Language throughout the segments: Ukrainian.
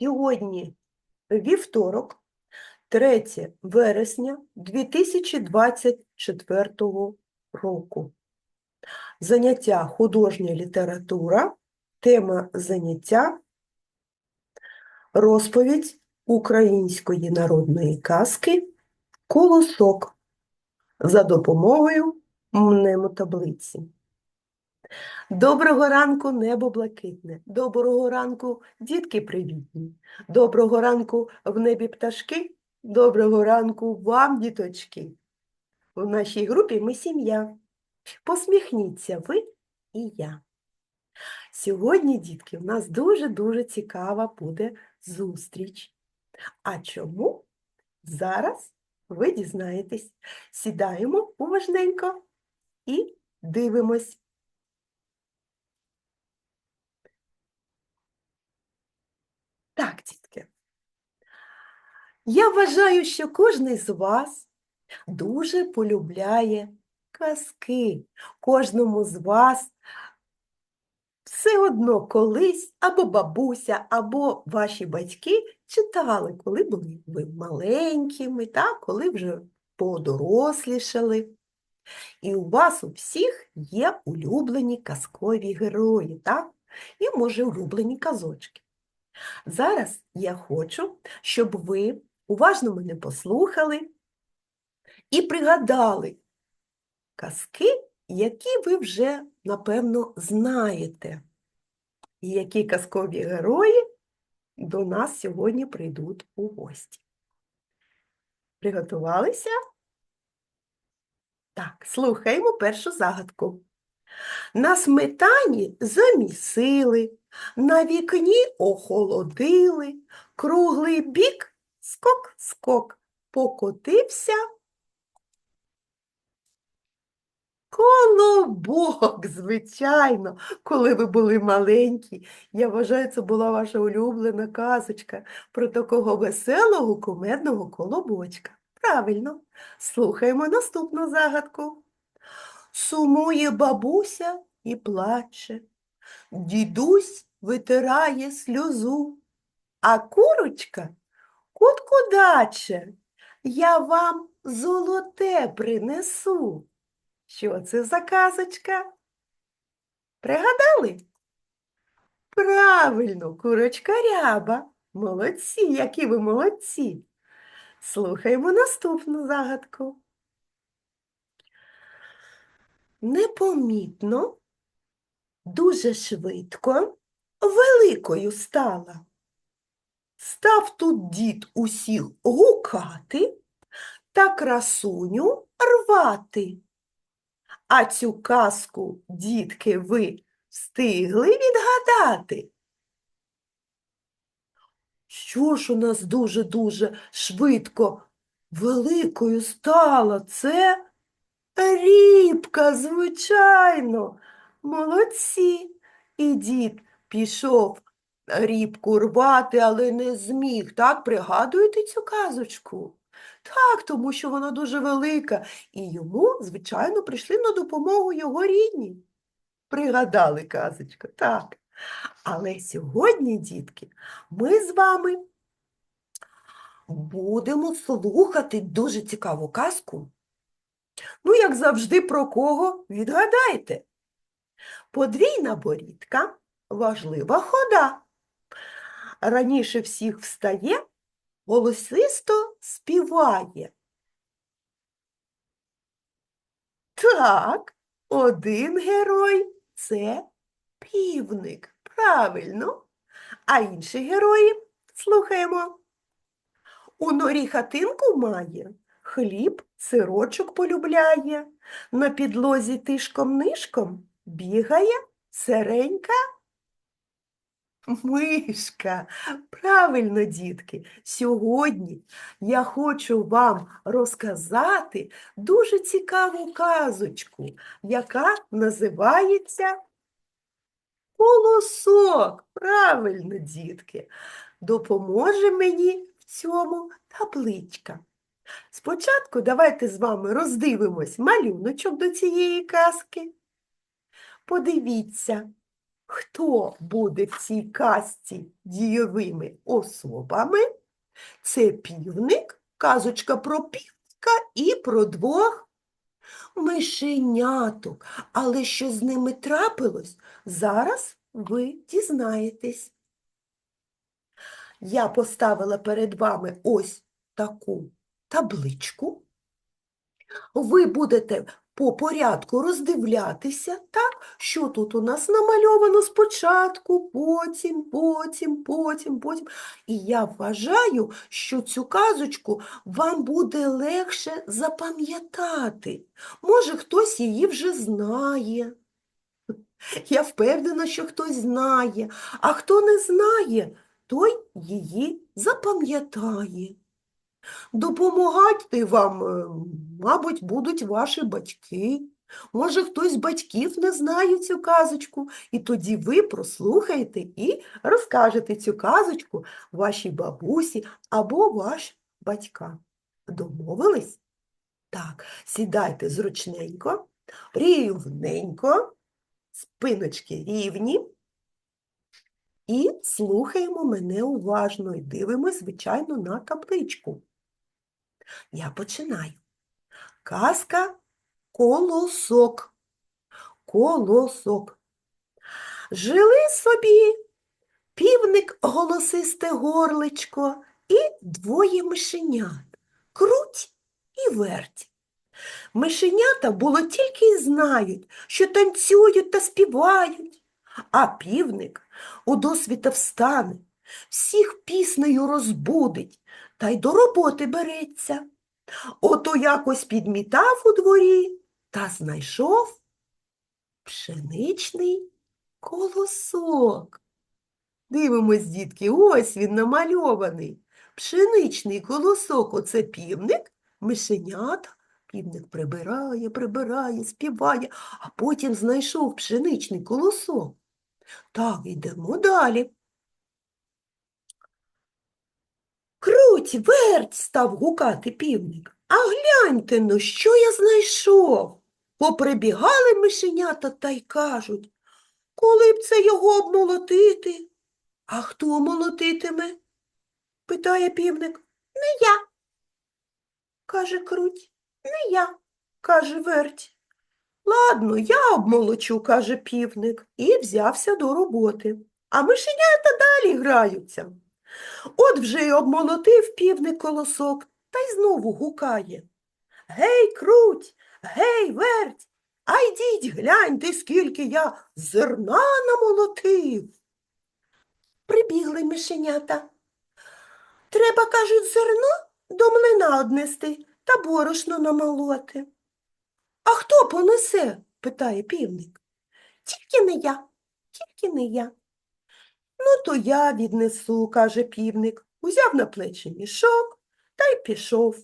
Сьогодні вівторок, 3 вересня 2024 року. Заняття художня література, тема заняття розповідь української народної казки «Колосок» за допомогою мнемотаблиці. Доброго ранку, небо блакитне. Доброго ранку, дітки привітні. Доброго ранку в небі пташки. Доброго ранку вам, діточки. У нашій групі ми сім'я. Посміхніться ви і я. Сьогодні, дітки, у нас дуже-дуже цікава буде зустріч. А чому? Зараз ви дізнаєтесь. Сідаємо уважненько і дивимось. Так, дітки. Я вважаю, що кожен з вас дуже полюбляє казки. Кожному з вас все одно колись або бабуся, або ваші батьки читали, коли були ви маленькими, так? коли вже подорослішали. І у вас у всіх є улюблені казкові герої, так? І, може, улюблені казочки. Зараз я хочу, щоб ви уважно мене послухали і пригадали казки, які ви вже, напевно, знаєте, і які казкові герої до нас сьогодні прийдуть у гості. Приготувалися? Так, слухаємо першу загадку. На сметані замісили, на вікні охолодили, круглий бік скок-скок, покотився колобок, звичайно, коли ви були маленькі. Я вважаю, це була ваша улюблена казочка про такого веселого кумедного колобочка. Правильно, слухаємо наступну загадку. Сумує бабуся і плаче. Дідусь витирає сльозу, а курочка кутку даче. Я вам золоте принесу. Що це за казочка? Пригадали? Правильно, курочка ряба. Молодці, які ви молодці. Слухаємо наступну загадку. Непомітно, дуже швидко, великою стала. Став тут дід усіх гукати та красуню рвати. А цю казку, дітки, ви встигли відгадати? Що ж у нас дуже-дуже швидко великою стала? Це рібка, звичайно. Молодці. І дід пішов рібку рвати, але не зміг. Так, пригадуєте цю казочку? Так, тому що вона дуже велика, і йому, звичайно, прийшли на допомогу його рідні. Пригадали казочку, так. Але сьогодні, дітки, ми з вами будемо слухати дуже цікаву казку. Ну, як завжди, про кого відгадайте. Подвійна борідка, важлива хода. Раніше всіх встає, голосисто співає. Так, один герой це півник, правильно. А інші герої слухаємо. У норі хатинку має, хліб, сирочок полюбляє, на підлозі тишком-нишком бігає сиренька мишка. Правильно, дітки, сьогодні я хочу вам розказати дуже цікаву казочку, яка називається Колосок. Правильно, дітки, допоможе мені в цьому табличка. Спочатку давайте з вами роздивимось малюночок до цієї казки. Подивіться, Хто буде в цій казці дійовими особами? Це півник, казочка про півника і про двох мишеняток. Але що з ними трапилось, зараз ви дізнаєтесь. Я поставила перед вами ось таку табличку. Ви будете по порядку роздивлятися, так, що тут у нас намальовано спочатку, потім, потім, потім, потім. І я вважаю, що цю казочку вам буде легше запам'ятати. Може, хтось її вже знає. Я впевнена, що хтось знає, а хто не знає, той її запам'ятає. Допомагати вам, е, мабуть, будуть ваші батьки. Може, хтось з батьків не знає цю казочку, і тоді ви прослухаєте і розкажете цю казочку вашій бабусі або вашим батькам. Домовились? Так, сідайте зручненько, рівненько, спиночки рівні. І слухаємо мене уважно і дивимось, звичайно, на табличку. Я починаю. Казка колосок. Колосок. Жили собі півник голосисте горличко і двоє мишенят. Круть і верть. Мишенята було тільки й знають, що танцюють та співають, а півник у досвіта встане, всіх піснею розбудить та й до роботи береться. Ото якось підмітав у дворі та знайшов пшеничний колосок. Дивимось, дітки, ось він намальований. Пшеничний колосок оце півник, мишенята. Півник прибирає, прибирає, співає, а потім знайшов пшеничний колосок. Так, йдемо далі. Круть, верть, став гукати півник. А гляньте ну, що я знайшов. Поприбігали мишенята та й кажуть, коли б це його обмолотити? А хто молотитиме? питає півник. Не я. каже круть. Не я, каже верть. Ладно, я обмолочу, каже півник, і взявся до роботи. А мишенята далі граються. От вже й обмолотив півник колосок та й знову гукає. Гей, круть, гей, верть, а йдіть, гляньте, скільки я зерна намолотив. Прибігли мишенята. Треба, кажуть, зерно до млина однести та борошно намолоти. А хто понесе? питає півник. Тільки не я, тільки не я. Ну, то я віднесу, каже півник, узяв на плечі мішок та й пішов.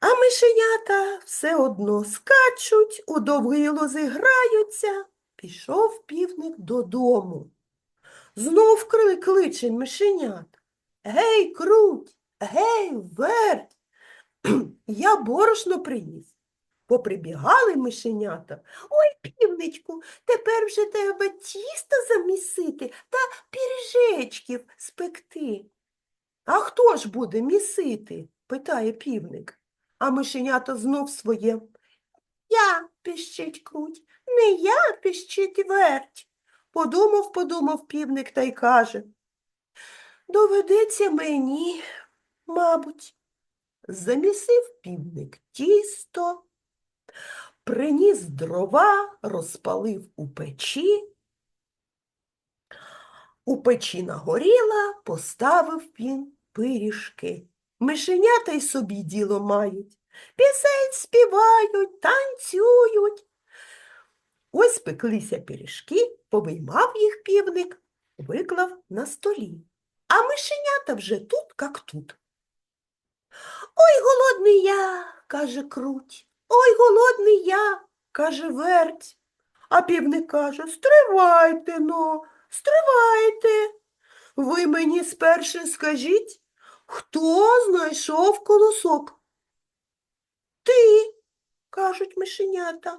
А мишенята все одно скачуть, у довгі лози граються. Пішов півник додому. Знов кли- кличе мишенят. Гей, круть, гей, верть. Я борошно приніс. Поприбігали мишенята. Ой, півничку, тепер вже треба тісто замісити та піріжечків спекти. А хто ж буде місити? питає півник. А мишенята знов своє. Я піщить круть, не я піщить верть. Подумав, подумав півник та й каже. Доведеться мені, мабуть. Замісив півник тісто, приніс дрова, розпалив у печі. У печі нагоріла, поставив він пиріжки. Мишенята й собі діло мають. Пісень співають, танцюють. Ось пеклися пиріжки, повиймав їх півник, виклав на столі. А мишенята вже тут, як тут. Ой, голодний я, каже круть. Ой, голодний я, каже верть. А півник каже, стривайте но, стривайте. Ви мені сперше скажіть, хто знайшов колосок? Ти, кажуть мишенята.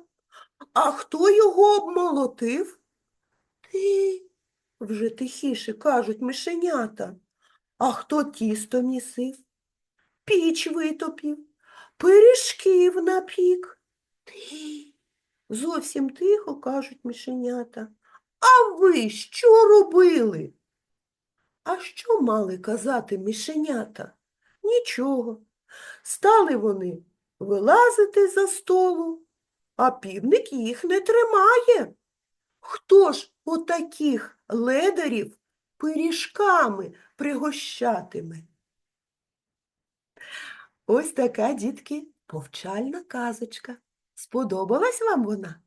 А хто його обмолотив? Ти, вже тихіше кажуть мишенята. А хто тісто місив? Піч витопів, пиріжків напік. Ти, зовсім тихо кажуть мишенята. А ви що робили? А що мали казати мишенята? Нічого. Стали вони вилазити за столу, а півник їх не тримає. Хто ж отаких ледарів пиріжками пригощатиме? Ось така, дітки, повчальна казочка. Сподобалась вам вона?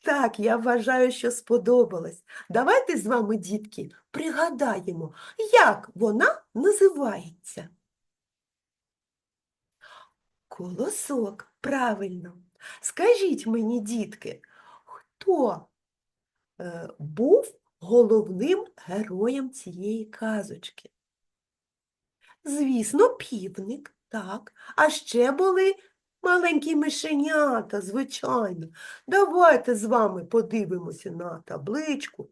Так, я вважаю, що сподобалась. Давайте з вами, дітки, пригадаємо, як вона називається. Колосок, правильно. Скажіть мені, дітки, хто е, був головним героєм цієї казочки? Звісно, півник, так. А ще були маленькі мишенята, звичайно. Давайте з вами подивимося на табличку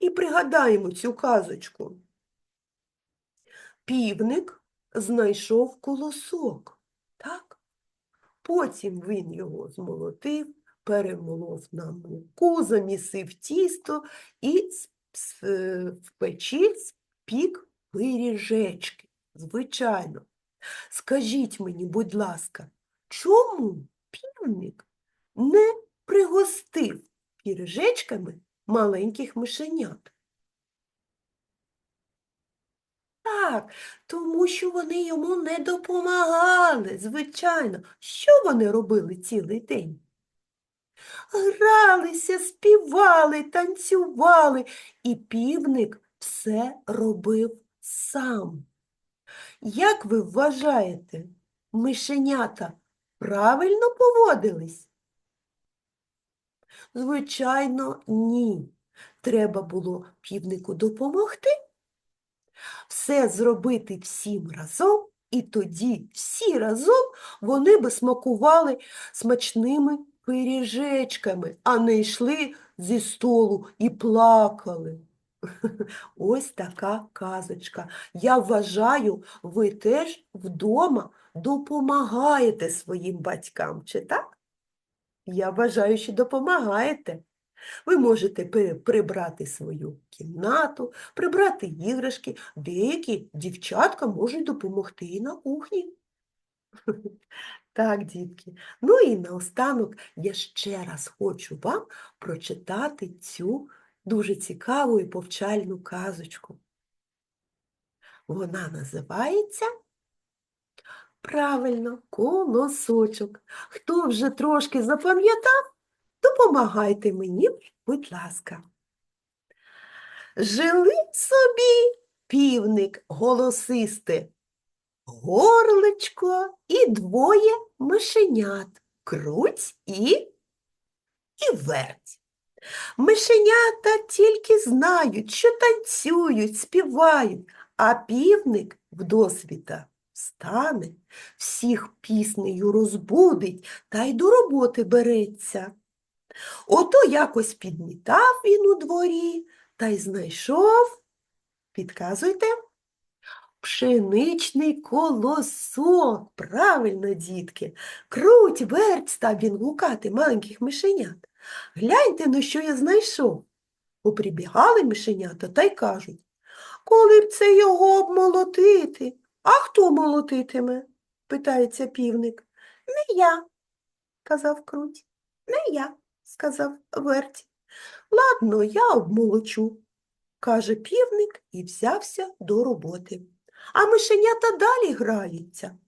і пригадаємо цю казочку. Півник знайшов колосок, так? Потім він його змолотив, перемолов на муку, замісив тісто і е, в печі спік пиріжечки. Звичайно. Скажіть мені, будь ласка, чому півник не пригостив піріжечками маленьких мишенят? Так, тому що вони йому не допомагали, звичайно. Що вони робили цілий день? Гралися, співали, танцювали, і півник все робив сам. Як ви вважаєте, мишенята правильно поводились? Звичайно, ні. Треба було півнику допомогти, все зробити всім разом, і тоді всі разом вони би смакували смачними пиріжечками, а не йшли зі столу і плакали. Ось така казочка. Я вважаю, ви теж вдома допомагаєте своїм батькам, чи так? Я вважаю, що допомагаєте. Ви можете прибрати свою кімнату, прибрати іграшки. Деякі дівчатка можуть допомогти і на кухні. Так, дітки. Ну і наостанок я ще раз хочу вам прочитати цю дуже цікаву і повчальну казочку. Вона називається правильно колосочок. Хто вже трошки запам'ятав, допомагайте мені, будь ласка. Жили собі півник голосисте, горличко і двоє мишенят, круть і, і верть. Мишенята тільки знають, що танцюють, співають, а півник вдосвіта встане, всіх піснею розбудить та й до роботи береться. Ото якось підмітав він у дворі та й знайшов, підказуйте, пшеничний колосок. Правильно, дітки, круть, верть став він гукати маленьких мишенят. Гляньте, на що я знайшов. Поприбігали мишенята та й кажуть, коли б це його обмолотити? А хто молотитиме? питається півник. Не я, казав круть. Не я, сказав верть. Ладно, я обмолочу, каже півник і взявся до роботи. А мишенята далі граються.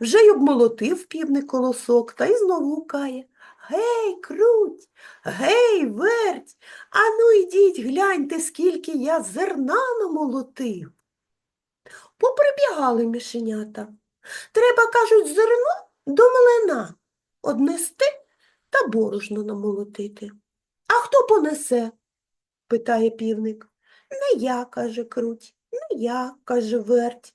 Вже й обмолотив півник колосок та й знову гукає. Гей, круть, гей, верть, ану йдіть, гляньте, скільки я зерна намолотив. Поприбігали мишенята. Треба, кажуть, зерно до млина однести та борошно намолотити. А хто понесе? питає півник. Не я, каже круть, не я, каже верть.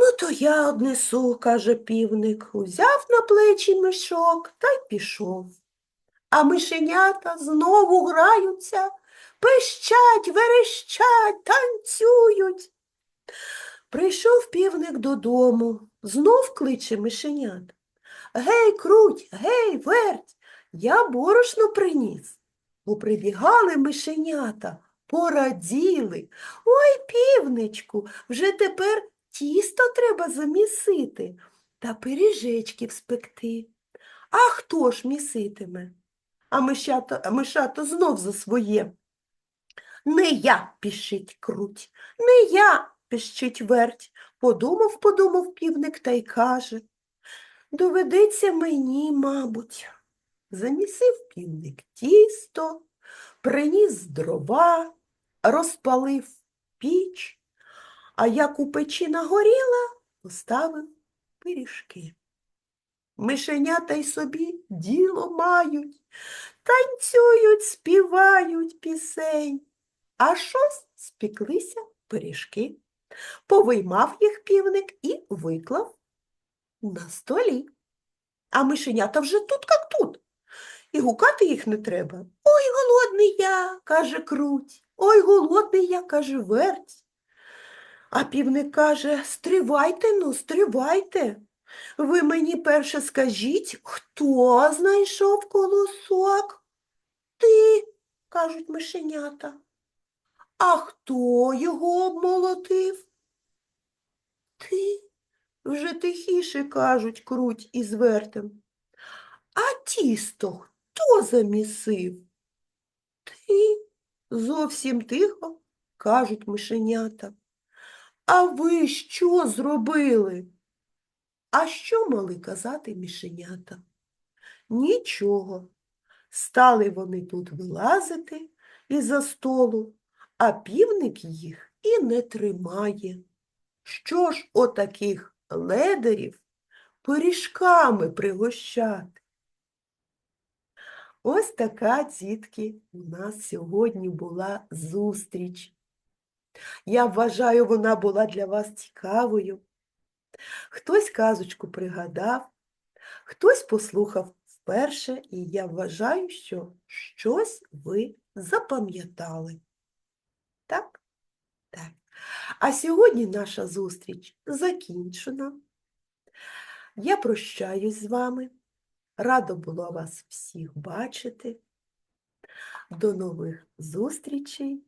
Ну, то я однесу, каже півник, узяв на плечі мішок та й пішов. А мишенята знову граються, пищать, верещать, танцюють. Прийшов півник додому, знов кличе мишенят. Гей, круть, гей, верть, я борошно приніс. Поприбігали мишенята, пораділи. Ой, півничку, вже тепер тісто треба замісити та пиріжечків спекти. А хто ж міситиме? А мишата, а мишата знов за своє. Не я, пішить круть, не я, пищить верть. Подумав, подумав півник та й каже. Доведеться мені, мабуть. Замісив півник тісто, приніс дрова, розпалив піч, а як у печі нагоріла, поставив пиріжки. Мишенята й собі діло мають, танцюють, співають пісень. А щось спеклися пиріжки. Повиймав їх півник і виклав на столі. А мишенята вже тут, як тут. І гукати їх не треба. Ой, голодний я, каже круть. Ой, голодний я, каже верть. А півник каже, стривайте, ну, стривайте. Ви мені перше скажіть, хто знайшов колосок? Ти, кажуть мишенята. А хто його обмолотив? Ти, вже тихіше кажуть круть із вертем. А тісто хто замісив? Ти, зовсім тихо, кажуть мишенята. А ви що зробили? А що мали казати мишенята? Нічого. Стали вони тут вилазити із-за столу, а півник їх і не тримає. Що ж отаких ледарів пиріжками пригощати? Ось така, дітки, у нас сьогодні була зустріч. Я вважаю, вона була для вас цікавою. Хтось казочку пригадав, хтось послухав вперше, і я вважаю, що щось ви запам'ятали. Так? Так. А сьогодні наша зустріч закінчена. Я прощаюсь з вами. Радо було вас всіх бачити. До нових зустрічей.